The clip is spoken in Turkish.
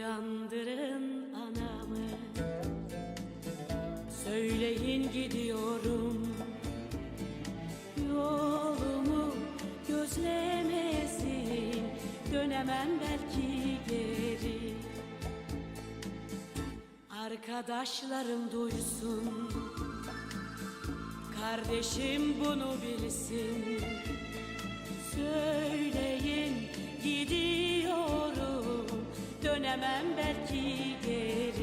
Uyandırın anamı. Söyleyin gidiyorum. Yolumu gözlemesin. Dönemem belki geri. Arkadaşlarım duysun. Kardeşim bunu bilsin. dönemem belki geri